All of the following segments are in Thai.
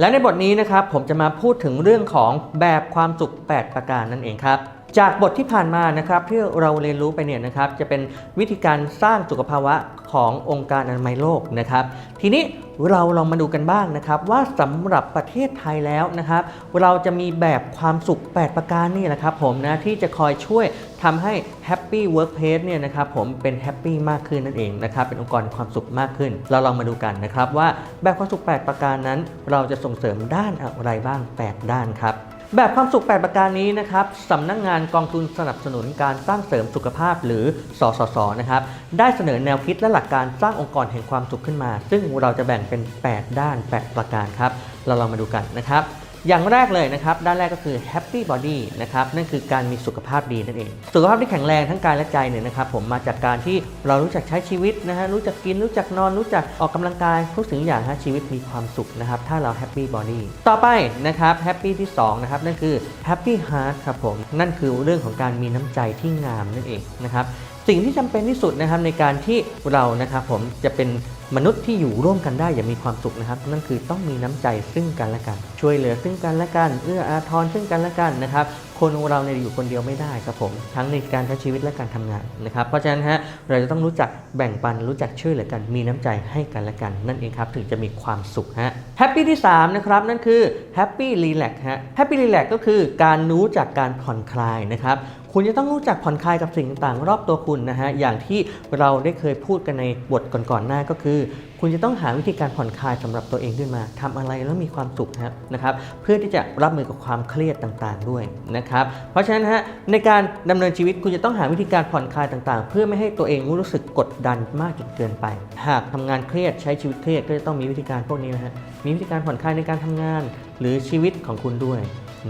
และในบทนี้นะครับผมจะมาพูดถึงเรื่องของแบบความสุข 8 ประการนั่นเองครับ จากบทที่ผ่านมานะครับที่เราเรียนรู้ไปเนี่ยนะครับจะเป็นวิธีการสร้างสุขภาวะขององค์การอนามัยโลกนะครับ ทีนี้เราลองมาดูกันบ้างนะครับ ว่าสำหรับประเทศไทยแล้วนะครับ เราจะมีแบบความสุข 8 ประการนี่แหละครับผมนะที่จะคอยช่วยทำให้ Happy Workplace เนี่ยนะครับผมเป็นแฮปปี้มากขึ้นนั่นเองนะครับเป็นองค์กรความสุขมากขึ้น เราลองมาดูกันนะครับว่าแบบความสุข 8 ประการนั้น เราจะส่งเสริมด้านอะไรบ้าง 8 ด้านครับ แบบความสุข 8 ประการนี้นะครับสำนักงงานกองทุนสนับสนุนการสร้างเสริมสุขภาพหรือสสสนะครับได้เสนอแนวคิดและหลักการสร้างองค์กรแห่งความสุขขึ้นมา ซึ่งเราจะแบ่งเป็น 8 ด้าน 8 ประการครับ เราลองมาดูกันนะครับ อย่างแรกเลยนะครับ ด้านแรกก็คือ happy body นะครับ นั่นคือการมีสุขภาพดีนั่นเอง สุขภาพที่แข็งแรงทั้งกายและใจเนี่ยนะครับ ผมมาจากการที่เรารู้จักใช้ชีวิตนะฮะ รู้จักกิน รู้จักนอน รู้จักออกกำลังกาย ทุกสิ่งอย่างฮะ ชีวิตมีความสุขนะครับ ถ้าเรา happy body ต่อไปนะครับ happy ที่สองนะครับ นั่นคือ happy heart ครับผม นั่นคือเรื่องของการมีน้ำใจที่งามนั่นเองนะครับ สิ่งที่จำเป็นที่สุดนะครับในการที่เรานะครับผมจะเป็น มนุษย์ที่อยู่ร่วมกันได้อย่างมีความสุขนะครับ นั่นคือต้องมีน้ำใจซึ่งกันและกัน ช่วยเหลือซึ่งกันและกันเอื้ออาทรซึ่งกันและกันนะครับคนเราเนี่ยอยู่คนเดียวไม่ได้ครับผม ทั้งในการใช้ชีวิตและการทำงานนะครับ เพราะฉะนั้นฮะเราจะต้องรู้จักแบ่งปันรู้จักช่วยเหลือกันมีน้ำใจให้กันและกัน นั่นเองครับถึงจะมีความสุขฮะแฮปปี้ที่3นะครับนั่นคือแฮปปี้รีแลกฮะแฮปปี้รีแลกก็คือการรู้จักการผ่อนคลายนะครับ คุณจะต้องรู้จักผ่อนคลายกับสิ่งต่างๆ รอบตัวคุณนะฮะ อย่างที่เราได้เคยพูดกันในบทก่อนๆหน้าก็คือ คุณจะต้องหาวิธีการผ่อนคลายสำหรับตัวเองขึ้นมาทำอะไรแล้วมีความสุขนะครับ เพื่อที่จะรับมือกับความเครียดต่างๆด้วยนะครับ เพราะฉะนั้นฮะในการดำเนินชีวิตคุณจะต้องหาวิธีการผ่อนคลายต่างๆ เพื่อไม่ให้ตัวเองรู้สึกกดดันมากจนเกินไป หากทำงานเครียดใช้ชีวิตเครียดก็จะต้องมีวิธีการพวกนี้นะฮะ มีวิธีการผ่อนคลายในการทำงาน หรือชีวิตของคุณด้วย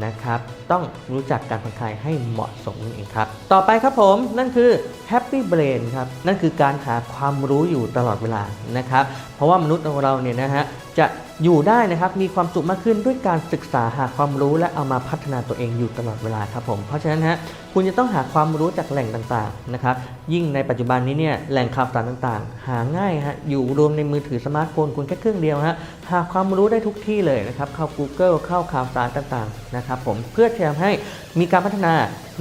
นะครับ ต้องรู้จักการผ่อนคลายให้เหมาะสมนั่นเองครับ ต่อไปครับผมนั่นคือ Happy Brain ครับ นั่นคือการหาความรู้อยู่ตลอดเวลานะครับ เพราะว่ามนุษย์ของเราเนี่ยนะฮะจะ อยู่ได้นะครับมีความสุขมากขึ้นด้วยการศึกษาหาความรู้และเอามาพัฒนาตัวเองอยู่ตลอดเวลาครับผมเพราะฉะนั้นฮะคุณจะต้องหาความรู้จากแหล่งต่างๆนะครับยิ่งในปัจจุบันนี้เนี่ยแหล่งข่าวสารต่างๆ หาง่ายฮะอยู่รวมในมือถือสมาร์ทโฟนคุณแค่เครื่องเดียวฮะหาความรู้ได้ทุกที่เลยนะครับเข้า Google เข้าข่าวสารต่างๆนะครับผมเพื่อทำให้มีการพัฒนา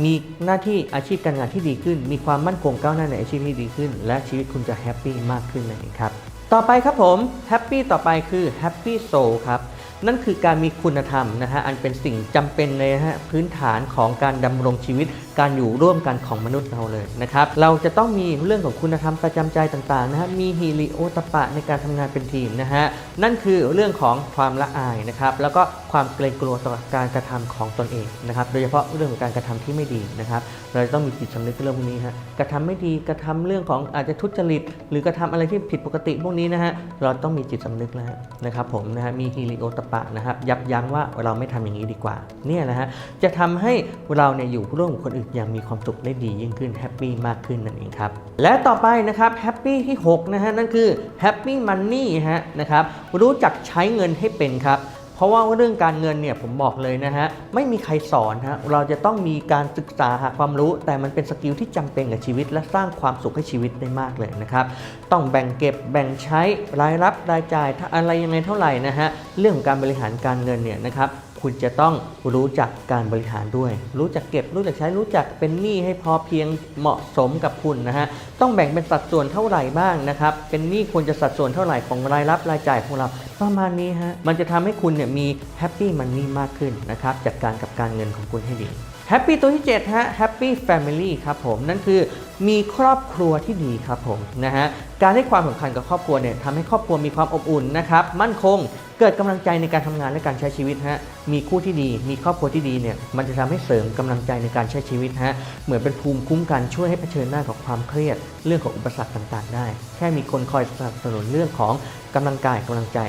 มีหน้าที่อาชีพการงานที่ดีขึ้น มีความมั่นคงก้าวหน้าในอาชีพที่ดีขึ้น และชีวิตคุณจะแฮปปี้มากขึ้นนั่นเองครับ ต่อไปครับผมแฮปปี้ต่อไปคือแฮปปี้โซลครับนั่นคือการมีคุณธรรมนะฮะอันเป็นสิ่งจำเป็นเลยฮะพื้นฐานของการดำรงชีวิต การอยู่ร่วมกันของมนุษย์เราเลยนะครับเราจะต้องมีเรื่องของคุณธรรมประจำใจต่างๆนะฮะมีฮิริโอตปะในการทำงานเป็นทีมนะฮะนั่นคือเรื่องของความละอายนะครับแล้วก็ความเกรงกลัวต่อการกระทำของตนเองนะครับโดยเฉพาะเรื่องของการกระทำที่ไม่ดีนะครับเราจะต้องมีจิตสำนึกเรื่องพวกนี้ฮะกระทำไม่ดีกระทำเรื่องของอาจจะทุจริต หรือกระทำอะไรที่ผิดปกติพวกนี้นะฮะเราต้องมีจิตสำนึกแล้วฮะนะครับผมนะฮะมีฮิริโอตปะนะครับยับยั้งว่าเราไม่ทำอย่างนี้ดีกว่าเนี่ยนะฮะจะทำให้เราเนี่ยอยู่ร่วมกับคนอื่นอย่างมีความสุขได้ดียิ่งขึ้นแฮปปี้มากขึ้นนั่นเองครับและต่อไปนะครับแฮปปี้ที่6นะฮะนั่นคือแฮปปี้มันนี่ฮะนะครับรู้จักใช้เงินให้เป็นครับ เพราะว่าเรื่องการเงินเนี่ยผมบอกเลยนะฮะไม่มีใครสอนฮะเราจะต้องมีการศึกษาหาความรู้ แต่มันเป็นสกิลที่จำเป็นกับชีวิต และสร้างความสุขให้ชีวิตได้มากเลยนะครับต้องแบ่งเก็บแบ่งใช้รายรับรายจ่ายอะไรยังไงเท่าไหร่นะฮะเรื่องของการบริหารการเงินเนี่ยนะครับ คุณจะต้องรู้จักการบริหารด้วย รู้จักเก็บ รู้จักใช้ รู้จักเป็นหนี้ให้พอเพียงเหมาะสมกับคุณนะฮะ ต้องแบ่งเป็นสัดส่วนเท่าไหร่บ้างนะครับ เป็นหนี้ควรจะสัดส่วนเท่าไหร่ของรายรับรายจ่ายของเรา ประมาณนี้ฮะ มันจะทำให้คุณเนี่ยมีแฮปปี้มันนี่มากขึ้นนะครับ จัดการกับการเงินของคุณให้ดีแฮปปี้ตัวที่ 7 ฮะแฮปปี้แฟมิลี่ครับผม นั่นคือมีครอบครัวที่ดีครับผมนะฮะ การให้ความสำคัญกับครอบครัวเนี่ยทำให้ครอบครัวมีความอบอุ่นนะครับ มั่นคง เกิดกำลังใจในการทำงานและการใช้ชีวิตฮะ มีคู่ที่ดี มีครอบครัวที่ดีเนี่ย มันจะทำให้เสริมกำลังใจในการใช้ชีวิตฮะ เหมือนเป็นภูมิคุ้มกันช่วยให้เผชิญหน้ากับความเครียด เรื่องของอุปสรรคต่างๆ ได้ แค่มีคนคอยสนับสนุนเรื่องของกำลังกายกำลังใจ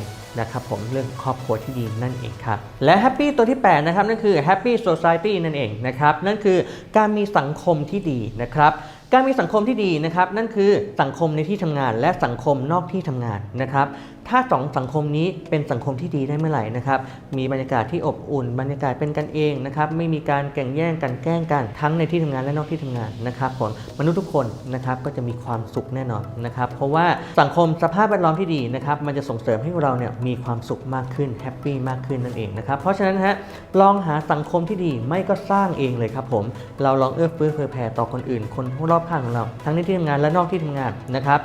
นะครับผมเรื่องครอบครัวที่ดีนั่นเองครับ และแฮปปี้ตัวที่ 8 นะครับ นั่นคือแฮปปี้โซซ i ตี้นั่นเองนะครับ นั่นคือการมีสังคมที่ดีนะครับการมีสังคมที่ดีนะครับนั่นคือสังคมในที่ทำงานและสังคมนอกที่ทำงานนะครับถ้าสองสังคมนี้เป็นสังคมที่ดีได้เมื่อไหร่นะครับ มีบรรยากาศที่อบอุ่น บรรยากาศเป็นกันเองนะครับ ไม่มีการแข่งแย่งกันแกล้งกันทั้งในที่ทำงานและนอกที่ทำงานนะครับผมมนุษย์ทุกคนนะครับก็จะมีความสุขแน่นอนนะครับ เพราะว่าสังคมสภาพแวดล้อมที่ดีนะครับ มันจะส่งเสริมให้เราเนี่ยมีความสุขมากขึ้นแฮปปี้มากขึ้นนั่นเองนะครับ เพราะฉะนั้นฮะลองหาสังคมที่ดีไม่ก็สร้างเองเลยครับผม เราลองเอื้อเฟื้อเผื่อแผ่ต่อคนอื่น คนรอบข้างของเรา ทั้งในที่ทำงานและนอกที่ทำงานนะครับ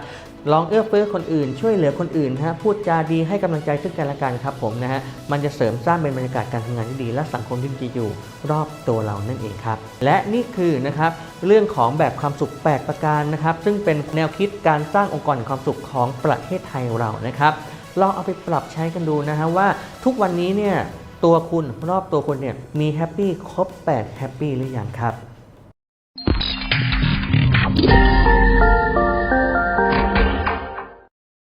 ลองเอื้อเฟื้อคนอื่น ช่วยเหลือคนอื่นฮะพูดจาดีให้กำลังใจซึ่งกันและกันครับผมนะฮะมันจะเสริมสร้างเป็นบรรยากาศการทำงานที่ดี และสังคมที่ดีอยู่รอบตัวเรานั่นเองครับ และนี่คือนะครับเรื่องของแบบความสุข 8 ประการนะครับซึ่งเป็นแนวคิดการสร้างองค์กรความสุขของประเทศไทยเรานะครับลองเอาไปปรับใช้กันดูนะฮะว่าทุกวันนี้เนี่ยตัวคุณรอบตัวคุณเนี่ยมีแฮปปี้ครบ8แฮปปี้หรือยังครับ